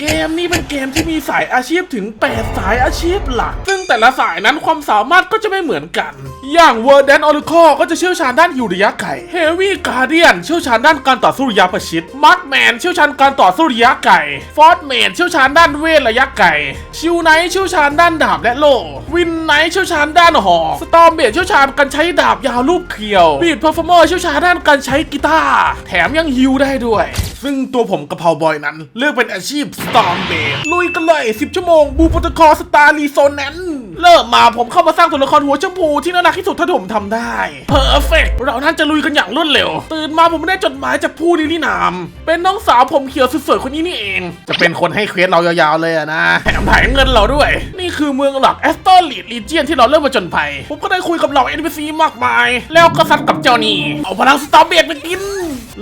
เกมนี้เป็นเกมที่มีสายอาชีพถึง 8 สายอาชีพหลัก ซึ่งแต่ละสายนั้นความสามารถก็จะไม่เหมือนกัน อย่าง w o r d a n Oracle ก็จะเชี่ยวชาญด้านยูริยะไก่ Heavy Guardian เชี่ยวชาญด้านการต่อสู้ระยะประชิด Markman เชี่ยวชาญการต่อสู้ระยะไก่ Fort m a n เชี่ยวชาญด้านเวทระยะไก่ชิวไนท์เชี่ยวชาญด้านดาบและโล่วินไนท์เชี่ยวชาญด้านหอกสตอมเบดเชี่ยวชาญการใช้ดาบยาวลูกเขียวบีดเพอร์ฟอร์เมอร์เชี่ยวชาญด้านการใช้กีตาร์แถมยังฮิวได้ด้วย ซึ่งตัวผมกับเพาบอยนั้น เลือกเป็นอาชีพ Storm b a d ลุยกันเลย 10 ชั่วโมงบูปตคอสตาร์รีโซนนั้น เริ่มมาผมเข้ามาสร้างตัวละครหัวชมพูที่น่ารักที่สุดเท่าที่ผมทำได้เพอร์เฟกเราน่าจะลุยกันอย่างรวดเร็ว ตื่นมาผมไม่ได้จดหมายจากผู้นิรินาม เป็นน้องสาวผมเขียวสุดสวยคนนี้นี่เอง จะเป็นคนให้เควสเรายาวๆเลยอะนะแถมถ่ายเงินเราด้วย นี่คือเมืองหลักแอสตอลีดลีเจียนที่เราเริ่มมาจนภัย ผมก็ได้คุยกับเหล่า NPC มากมาย แล้วก็ซัดกับเจ้านี่เอาพลังสตอร์เบดไปกิน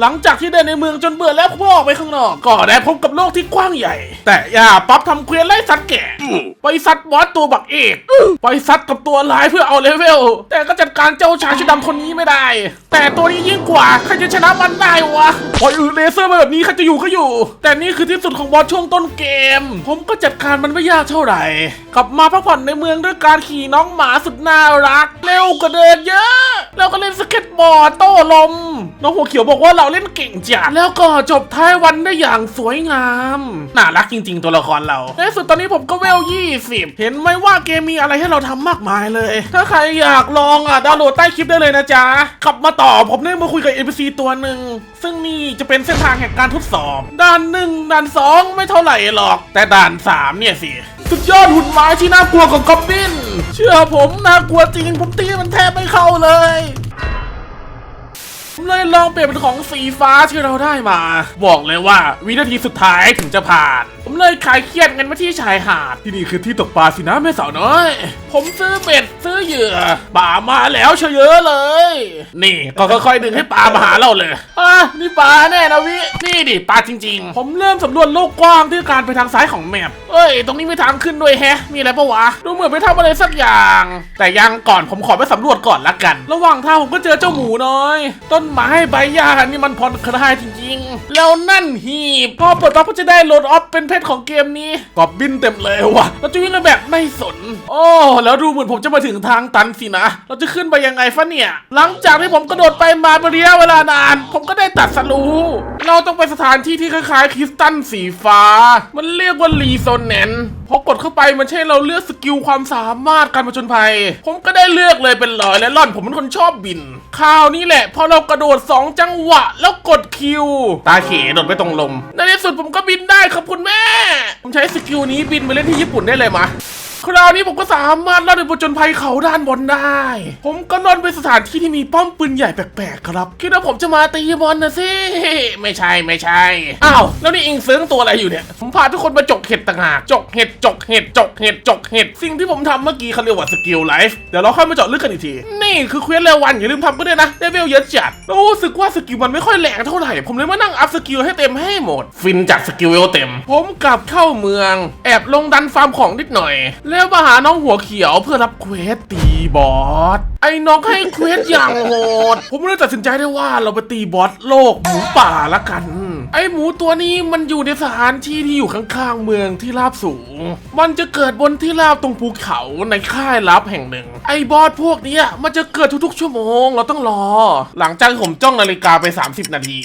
หลังจากที่เดินในเมืองจนเบื่อแล้วผมก็ออกไปข้างนอกก็ได้พบกับโลกที่กว้างใหญ่ แต่อย่าปั๊บทำเควสไล่สัตว์แก่ไปซัดบอสตัวบักเอกไปซัดกับตัวร้ายเพื่อเอาเลเวล แต่ก็จัดการเจ้าชายชุดดำคนนี้ไม่ได้ แต่ตัวนี้ยิ่งกว่าใครจะชนะมันได้วะปล่อยอือเลเซอร์มาแบบนี้ใครจะอยู่ก็อยู่ แต่นี่คือที่สุดของบอสช่วงต้นเกม ผมก็จัดการมันไม่ยากเท่าไหร่กลับมาพักผ่อนในเมืองด้วยการขี่น้องหมาสุดน่ารัก เร็วกว่าเดินเยอะ แล้วก็เล่นสเก็ตบอร์ดโต้ลม น้องหัวเขียวบอกว่าเราเล่นเก่งจัดแล้วก็จบท้ายวันได้อย่างสวยงามน่ารักจริง ๆ ตัวละครเราในสุดตอนนี้ผมก็เวล20 เห็นไหมว่าเกมมีอะไรให้เราทำมากมายเลย ถ้าใครอยากลองอะดาวน์โหลดใต้คลิปได้เลยนะจ๊ะกลับมาต่อ่อผมได้มาคุยกับ NPC ตัวหนึ่ง ซึ่งนี่จะเป็นเส้นทางแห่งการทดสอบ ด่านหนึ่งด่านสองไม่เท่าไหร่หรอก แต่ด่านสามเนี่ยสิ สุดยอดหุ่นไม้ที่น่ากลัวของกอบบิน เชื่อผมน่ากลัวจริงผมตีมันแทบไม่เข้าเลย เลยลองเปลี่ยนเป็นของสีฟ้าที่เราได้มา บอกเลยว่าวินาทีสุดท้ายถึงจะผ่าน ผมเลยขายเครียดเงินมาที่ชายหาด ที่นี่คือที่ตกปลาสินะแม่สาวน้อย ผมซื้อเบ็ดซื้อเหยื่อป่ามาแล้วเชยเยอะเลย นี่ก็ค่อยๆดึงให้ปลามาหาเราเลยอะนี่ปลาแน่นะวินี่ดิปลาจริง ๆ ผมเริ่มสำรวจโลกกว้างด้วยการไปทางซ้ายของแมปเอ้ย ตรงนี้มีทางขึ้นด้วยแฮะ มีอะไรปะวะ ดูเหมือนไม่ทำอะไรสักอย่าง แต่ยังก่อนผมขอไปสำรวจก่อนละกัน ระหว่างทางผมก็เจอเจ้าหมูน้อยต้นไม้ใบหญ้านี่มันผ่อนคลายจริงๆ แล้วนั่นหีบพอเปิดปั๊บก็จะได้โหลดออฟเป็นเพชรของเกมนี้กอบบินเต็มเลยว่ะเราจะวิ่งแบบไม่สน โอ้แล้วดูเหมือนผมจะมาถึงทางตันสินะ เราจะขึ้นไปยังไงฟะเนี่ย หลังจากที่ผมกระโดดไปมาเป็นระยะเวลานาน ผมก็ได้ตัดสรู้ เราต้องไปสถานที่ที่คล้ายๆคริสตัลสีฟ้า มันเรียกว่ารีโซนแนนพอกดเข้าไปมันใช่เราเลือกสกิลความสามารถการผจญภัย ผมก็ได้เลือกเลยเป็นลอยและล่อนผมเป็นคนชอบบิน คราวนี้แหละพอเรากระโดด 2 จังหวะ แล้วกดคิว ตาเขโดดไปตรงลม ในที่สุดผมก็บินได้ครับคุณแม่ ผมใช้สกิลนี้บินไปเล่นที่ญี่ปุ่นได้เลยมะ คราวนี้ผมก็สามารถลอดไปผจญภัยเขาด้านบนได้ ผมก็นอนไปสถานที่ที่มีป้อมปืนใหญ่แปลกๆครับ คิดว่าผมจะมาตีบอลนะสิ ไม่ใช่ไม่ใช่ อ้าว แล้วนี่อิงเซิงตัวอะไรอยู่เนี่ย ผมพาทุกคนมาจกเห็ดต่างหาก จกเห็ด จกเห็ด จกเห็ด จกเห็ด สิ่งที่ผมทำเมื่อกี้เขาเรียกว่าสกิลไลฟ์ เดี๋ยวเราค่อยมาเจาะลึกกันอีกที นี่คือเควสเลวันอย่าลืมทำก็ด้วยนะได้เวลเยอะจัดรู้สึกว่าสกิลมันไม่ค่อยแรงเท่าไหร่ ผมเลยมานั่งอัพสกิลให้เต็มให้หมด ฟินจากสกิลเวลเต็ม ผมกลับเข้าเมือง แอบลงดันฟาร์มของนิดหน่อยแล้วมาหาน้องหัวเขียวเพื่อรับเควสตีบอส ไอ้น้องให้เควสอย่างโหด ผมเลยตัดสินใจได้ว่าเราไปตีบอสโลกหมูป่าละกัน ไอ้หมูตัวนี้มันอยู่ในสถานที่ที่อยู่ข้างๆเมืองที่ราบสูง มันจะเกิดบนที่ราบตรงภูเขาในค่ายลับแห่งหนึ่ง ไอ้บอสพวกนี้มันจะเกิดทุกๆ ชั่วโมง เราต้องรอ หลังจากผมจ้องนาฬิกาไป 30 นาที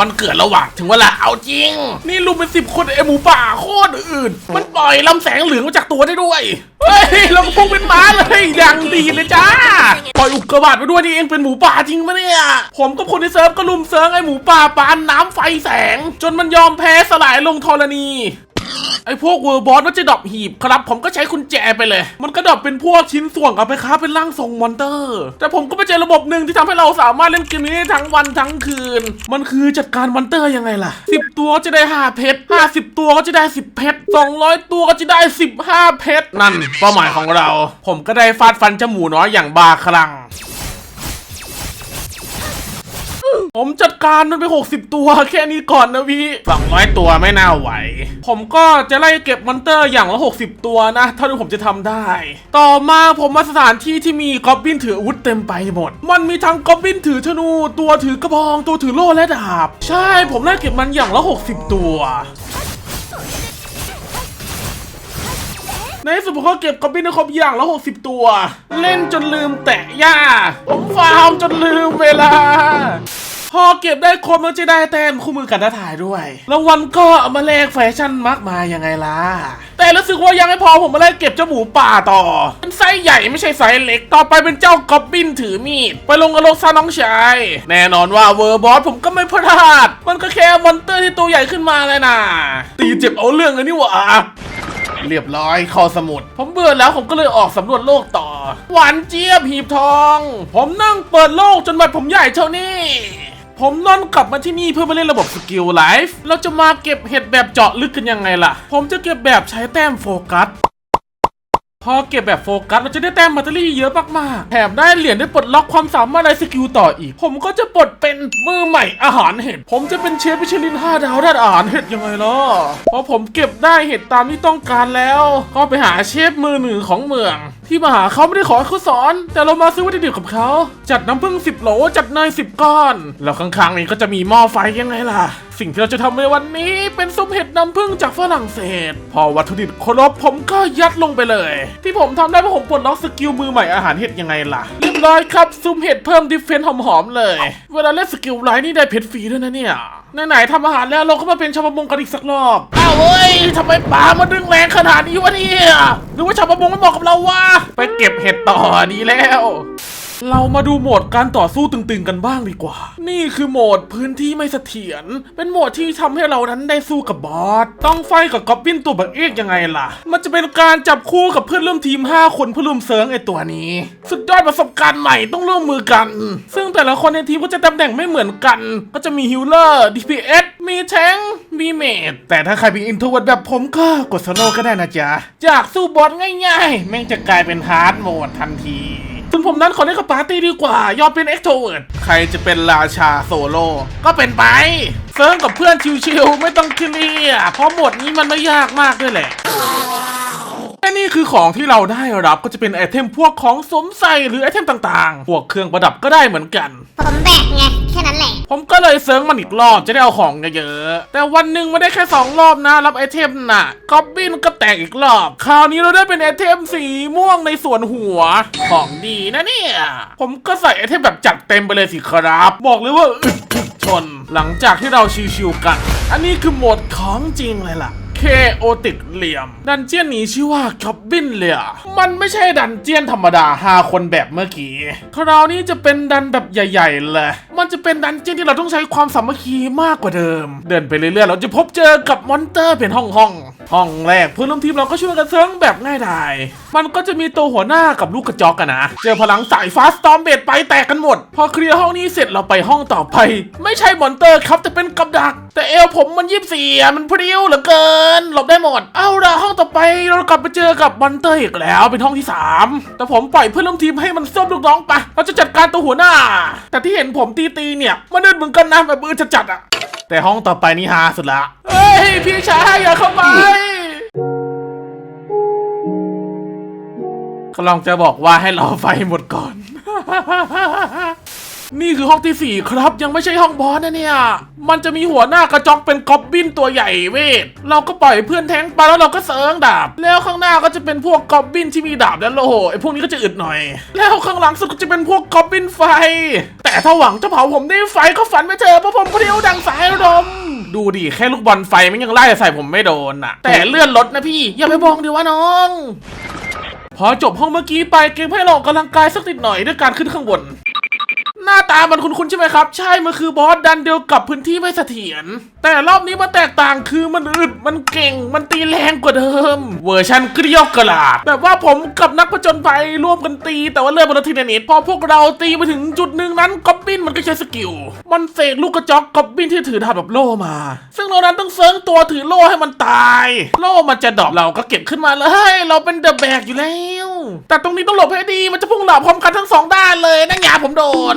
มันเกิดแล้วว่ะถึงเวลาเอาจริง นี่ลุมเป็นสิบคนไอหมูป่าโคตรอื่น มันปล่อยลำแสงเหลืองมาจากตัวได้ด้วย เฮ้ยเราก็พุ่งเป็นม้าเลยอย่างดีเลยจ้า ปล่อยอุกกาบาตมาด้วยนี่เองเป็นหมูป่าจริงปะเนี่ย ผมกับคนที่เซิร์ฟก็ลุมเซิร์ฟไอหมูป่าปานน้ำไฟแสง จนมันยอมแพ้สลายลงธรณี ไอพวกเวอร์บอสมันจะดรอปหีบครับ ผมก็ใช้กุญแจไปเลย มันก็ดรอปเป็นพวกชิ้นส่วนเอาไปค้าเป็นร่างทรงมอนเตอร์ แต่ผมก็ไปเจอระบบหนึ่งที่ทำให้เราสามารถเล่นเกมนี้ได้ทั้งวันทั้งคืน มันคือจัดการมอนเตอร์ยังไงล่ะ 10 ตัวก็จะได้5เพชร50 ตัวก็จะได้ 10 เพชร200 ตัวก็จะได้ 15 เพชรนั่นเป้าหมายของเรา ผมก็ได้ฟาดฟันเจ้าหมูน้อยอย่างบาคลั่ง ผมจัดการมันไป 60 ตัวแค่นี้ก่อนนะพี่200ตัวไม่น่าไหว ผมก็จะไล่เก็บมอนเตอร์อย่างละ 60 ตัวนะ เท่าที่ผมจะทำได้ ต่อมาผมมาสถานที่ที่มีกอบบินถืออาวุธเต็มไปหมด มันมีทั้งกอบบินถือธนู ตัวถือกระบอง ตัวถือโล่และดาบ ใช่ ผมไล่เก็บมันอย่างละ 60 ตัวในที่สุดผมก็เก็บกอบบินได้ครบอย่างละ60 ตัว เล่นจนลืมแตะหญ้า ผมฟาร์มจนลืมเวลา พอเก็บได้ครบแล้วจะได้แต้มคู่มือกันท้าถ่ายด้วยรางวัลก็เอามาแลกแฟชั่นมากมายยังไงล่ะ แต่รู้สึกว่ายังไม่พอผมมาไล่เก็บเจ้าหมูป่าต่อ เป็นไซส์ใหญ่ไม่ใช่ไซส์เล็ก ต่อไปเป็นเจ้ากอบบินถือมีด ไปลงกับโลกซาน้องชาย แน่นอนว่าเวอร์บอสผมก็ไม่พลาด มันก็แค่มอนเตอร์ที่ตัวใหญ่ขึ้นมาเลยนะตีเจ็บเอาเรื่องอันนี้หวะเรียบร้อยคอสมุด ผมเบื่อแล้วผมก็เลยออกสำรวจโลกต่อ หวานเจี๊ยบหีบทอง ผมนั่งเปิดโลกจนบัดผมใหญ่เท่านี้ ผมนอนกลับมาที่นี่เพื่อมาเล่นระบบสกิลไลฟ์เราจะมาเก็บเห็ดแบบเจาะลึกกันยังไงล่ะ ผมจะเก็บแบบใช้แต้มโฟกัสพอเก็บแบบโฟกัสเราจะได้แต้มแบตเตอรี่เยอะมากๆแถมได้เหรียญได้ปลดล็อกความสามารถในสกิลต่ออีก ผมก็จะปลดเป็นมือใหม่อาหารเห็ด ผมจะเป็นเชฟมิชลิน 5 ดาวด้านอาหารเห็ดยังไงล่ะพอผมเก็บได้เห็ดตามที่ต้องการแล้ว ก็ไปหาเชฟมือหนึ่งของเมือง ที่มาหาเขาไม่ได้ขอให้เขาสอน แต่เรามาซื้อวัตถุดิบกับเขา จัดน้ำผึ้ง10โหลจัดเนย10ก้อน แล้วข้างๆนี้ก็จะมีหม้อไฟยังไงล่ะ สิ่งที่เราจะทำในวันนี้เป็นซุปเห็ดน้ำผึ้งจากฝรั่งเศส พอวัตถุดิบครบผมก็ยัดลงไปเลย ที่ผมทำได้เพราะผมปลดล็อกสกิลมือใหม่อาหารเห็ดยังไงล่ะเรียบร้อยครับซุปเห็ดเพิ่มดิฟเฟนหอมๆเลย เวลาเล่นสกิลไลท์นี่ได้เพชรฟรีด้วยนะเนี่ย ไหนๆทำอาหารแล้วเราก็มาเป็นชาวประมงกันอีกสักรอบ อ้าวเว้ยทำไมปลามาดึงแรงขนาดนี้วะเนี่ยหรือว่าชาวประมงไม่เหมาะกับเราวะ ไปเก็บเห็ดต่อดีแล้ว เรามาดูโหมดการต่อสู้ตึงๆกันบ้างดีกว่า นี่คือโหมดพื้นที่ไม่เสถียร เป็นโหมดที่ทำให้เรานั้นได้สู้กับบอส ต้องไฟกับก๊อบบินตัวบักเอกยังไงล่ะ มันจะเป็นการจับคู่กับเพื่อนร่วมทีม 5 คนเพื่อร่วมเซิร์งไอตัวนี้ สุดยอดประสบการณ์ใหม่ต้องร่วมมือกัน ซึ่งแต่ละคนในทีมก็จะตำแหน่งไม่เหมือนกัน ก็จะมีฮิลเลอร์ DPS มีแทงมีเมดแต่ถ้าใครเป็นอินทวิร์ดแบบผมก็กดโซโล่ก็ได้นะจ๊ะ จากสู้บอสง่ายๆ แม่งจะกลายเป็นฮาร์ดโหมดทันที ส่วนผมนั้นขอเล่นกับปาร์ตี้ดีกว่ายอมเป็นเอ็กโทเวิร์ดใครจะเป็นราชาโซโล่ก็เป็นไป เซิร์ฟกับเพื่อนชิวๆไม่ต้องเครียดเพราะหมดนี้มันไม่ยากมากด้วยแหละ และนี่คือของที่เราได้รับก็จะเป็นไอเทมพวกของสวมใส่หรือไอเทมต่างๆ พวกเครื่องประดับก็ได้เหมือนกัน ผมแบกไงแค่นั้นแหละ ผมก็เลยเซิร์งมันอีกรอบจะได้เอาของเยอะๆแต่วันหนึ่งไม่ได้แค่สองรอบนะ รับไอเทมน่ะก็บินก็แตกอีกรอบ คราวนี้เราได้เป็นไอเทมสีม่วงในส่วนหัว ของดีนะเนี่ย ผมก็ใส่ไอเทมแบบจัดเต็มไปเลยสิครับ บอกเลยว่าอึดถึกชน หลังจากที่เราชิวๆกัน อันนี้คือโหมดของจริงเลยล่ะ เคโอติกเหลี่ยม ดันเจียนนี้ชื่อว่าคอบบินเลยอะมันไม่ใช่ดันเจียนธรรมดา 5 คนแบบเมื่อกี้คราวนี้จะเป็นดันแบบใหญ่ๆเลยมันจะเป็นดันเจียนที่เราต้องใช้ความสามัคคีมากกว่าเดิม เดินไปเรื่อยๆเราจะพบเจอกับมอนเตอร์เป็นห้องห้องๆ ห้องแรกเพื่อนร่วมทีมเราก็ช่วยกันเซิร์งแบบง่ายดาย มันก็จะมีตัวหัวหน้ากับลูกกระจอกกันนะ เจอพลังสายฟ้าสตอมเบดไปแตกกันหมด พอเคลียร์ห้องนี้เสร็จเราไปห้องต่อไป ไม่ใช่มอนเตอร์ครับแต่เป็นกับดัก แต่เอวผมมันยี่สี่มันพริ้วเหลือเกิน หลบได้หมด เอาละห้องต่อไปเรากลับไปเจอกับมอนเตอร์อีกแล้วเป็นห้องที่สามแต่ผมปล่อยเพื่อนร่วมทีมให้มันส้มลูกน้องไปเราจะจัดการตัวหัวหน้า แต่ที่เห็นผมตีตีเนี่ยมันเดินเหมือนกันนะแบบมือจะจัดอะ แต่ห้องต่อไปนี่ฮาสุดละ เฮ้ย พี่ชายอย่าเข้าไปกำลังจะบอกว่าให้รอไฟหมดก่อน นี่คือห้องที่สี่ครับ ยังไม่ใช่ห้องบอสนะเนี่ย มันจะมีหัวหน้ากระจอกเป็นกอบบินตัวใหญ่เวท เราก็ปล่อยเพื่อนแทงไปแล้วเราก็เซิร์งดาบ แล้วข้างหน้าก็จะเป็นพวกกอบบินที่มีดาบและโลโหไอ้พวกนี้ก็จะอึดหน่อย แล้วข้างหลังสุดก็จะเป็นพวกกอบบินไฟ แต่ถ้าหวังจะเผาผมด้ไฟก็ฝันไม่เจอเพราะผมเพรียวดังสายลมดูดิแค่ลูกบอลไฟมันยังไล่ใส่ผมไม่โดนอะแต่เลื่อนรถนะพี่ อย่าไปมองดิว่าน้อง พอจบห้องเมื่อกี้ไปเกมให้เราออกกำลังกายสักนิดหน่อยด้วยการขึ้นข้างบน น้าตามันคุ้นๆใช่ไหมครับ ใช่ มันคือบอสดันเดียวกับพื้นที่ไม่เสถียร แต่รอบนี้มันแตกต่างคือมันอึด มันเก่ง มันตีแรงกว่าเดิม เวอร์ชันเกลียวกระลาด แบบว่าผมกับนักผจญภัยร่วมกันตี แต่ว่าเลื่อนบนทีนิตพอพวกเราตีมาถึงจุดหนึ่งนั้นก๊อบบินมันก็ใช้สกิล มันเสกลูกกระจอกก๊อบบินที่ถือดาบแบบโล่มา ซึ่งเรานั้นต้องเซิร์งตัวถือโล่ให้มันตาย โล่มันจะดอปเราก็เก็บขึ้นมาเลย เราเป็นเดอะแบกอยู่แล้ว แต่ตรงนี้ต้องหลบให้ดีมันจะพุ่งดาบพร้อมกันทั้งสองด้านเลยนั่นไงผมโดน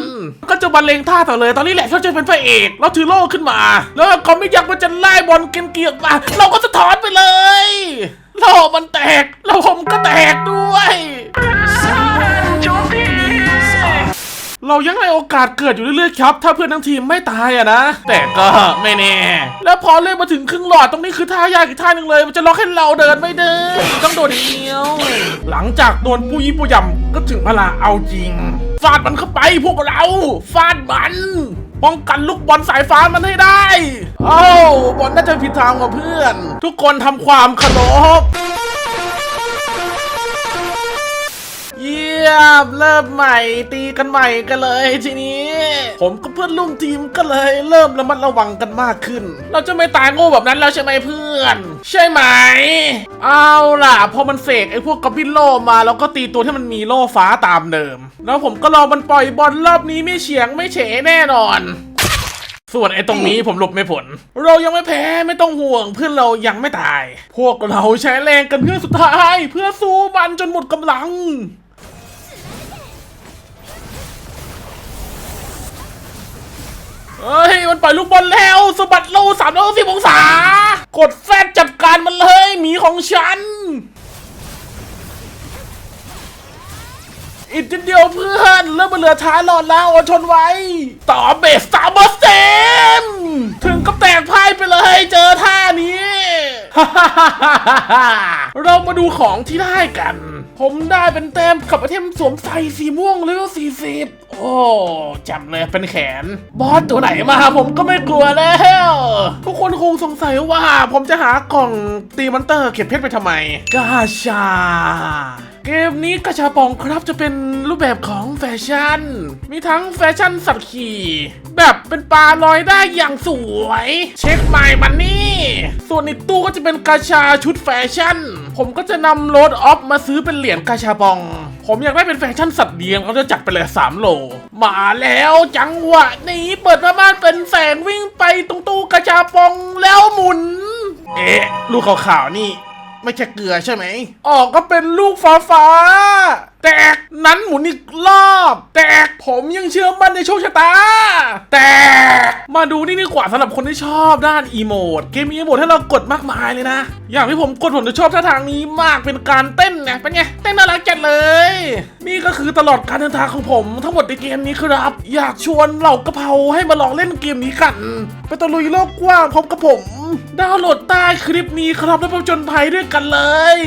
ก็จะบรรเลงท่าต่อเลย ตอนนี้แหละเขาจะเป็นพระเอกเราถือโล่ขึ้นมา แล้วก็ไม่ยักษ์มันจะไล่บอลเกรียนเกียกมา เราก็สะท้อนไปเลยโล่มันแตกแล้วผมก็แตกด้วย เรายังให้โอกาสเกิดอยู่เรื่อยๆครับ ถ้าเพื่อนทั้งทีมไม่ตายอะนะ แต่ก็ไม่แน่ แล้วพอเล่นมาถึงครึ่งหลอดตรงนี้คือท่ายากอีกท่าหนึ่งเลย มันจะล็อกให้เราเดินไม่ได้ต้องโดดเดียว หลังจากโดนปุยปุยำก็ถึงเวลาเอาจริง ฟาดมันเข้าไปพวกเรา ฟาดมันป้องกันลูกบอลสายฟ้ามันให้ได้ เอ้าบอลน่าจะผิดทางกับเพื่อน ทุกคนทำความเคารพ เยี่ยมเริ่มใหม่ตีกันใหม่กันเลยทีนี้ ผมกับเพื่อนร่วมทีมก็เลย เริ่มระมัดระวังกันมากขึ้น เราจะไม่ตายโง่แบบนั้นแล้วใช่ไหมเพื่อน ใช่ไหม เอาล่ะพอมันเสกไอ้พวกกอบบินโลมาแล้วก็ตีตัวที่มันมีโล่ฟ้าตามเดิม แล้วผมก็รอมันปล่อยบอลรอบนี้ไม่เฉียงไม่เฉแน่นอน ส่วนไอ้ตรงนี้ผมหลบไม่ผล เรายังไม่แพ้ไม่ต้องห่วงเพื่อนเรายังไม่ตาย พวกเราใช้แรงกันเพื่อสุดท้าย เพื่อสู้มันจนหมดกำลัง เฮ้ย มันปล่อยลูกบอลแล้วสบัดโลสามร้อยสิบองศา กดแฟดจัดการมันเลยหมีของฉัน อีกนิดเดียวเพื่อนเริ่มมาเหลือท้ายหลอดแล้วอดทนไว้ ต่อเบสสามเปอร์เซ็นถึงกับแตกพ่ายไปเลยเจอท่านี้ เรามาดูของที่ได้กัน ผมได้เป็นแต้มกับไอเทมสวมใส่สีม่วงเลเวล40 โอ้จำเลยเป็นแขน บอสตัวไหนมา ผมก็ไม่กลัวแล้ว ทุกคนคงสงสัยว่า ผมจะหากล่องตีมอนเตอร์เก็บเพชรไปทำไมกาชา เกมนี้กระชาปองครับจะเป็นรูปแบบของแฟชั่น มีทั้งแฟชั่นสัตว์ขี่ แบบเป็นปลาลอยได้อย่างสวย เช็คไมล์มันนี่ ส่วนอีกตู้ก็จะเป็นกาชาชุดแฟชั่น ผมก็จะนำโรดออฟมาซื้อเป็นเหรียญกาชาปอง ผมอยากได้เป็นแฟชั่นสัตว์เลี้ยงเขาจะจัดไปเลย3โลมาแล้วจังหวะนี้เปิดมาบ้านเป็นแสงวิ่งไปตรงตู้กาชาปองแล้วหมุน เอ๊ะ ลูกขาวๆนี่ ไม่ใช่เกลือใช่ไหม ออกก็เป็นลูกฟ้าฟ้าๆ แตกนั้นหมุนอีกรอบ แตกผมยังเชื่อมั่นในโชคชะตา แตกมาดูนี่ดีกว่าสำหรับคนที่ชอบด้านอีโมดเกมมีอีโมดให้เรากดมากมายเลยนะ อย่างที่ผมกดผมจะชอบท่าทางนี้มากเป็นการเต้นไงเป็นไงเต้นน่ารักจัดเลย นี่ก็คือตลอดการเดินทางของผมทั้งหมดในเกมนี้ครับ อยากชวนเหล่ากระเพราให้มาลองเล่นเกมนี้กันไปตะลุยโลกกว้างพร้อมกับผม ดาวน์โหลดใต้คลิปนี้ครับแล้วไปจนภัยด้วยกันเลย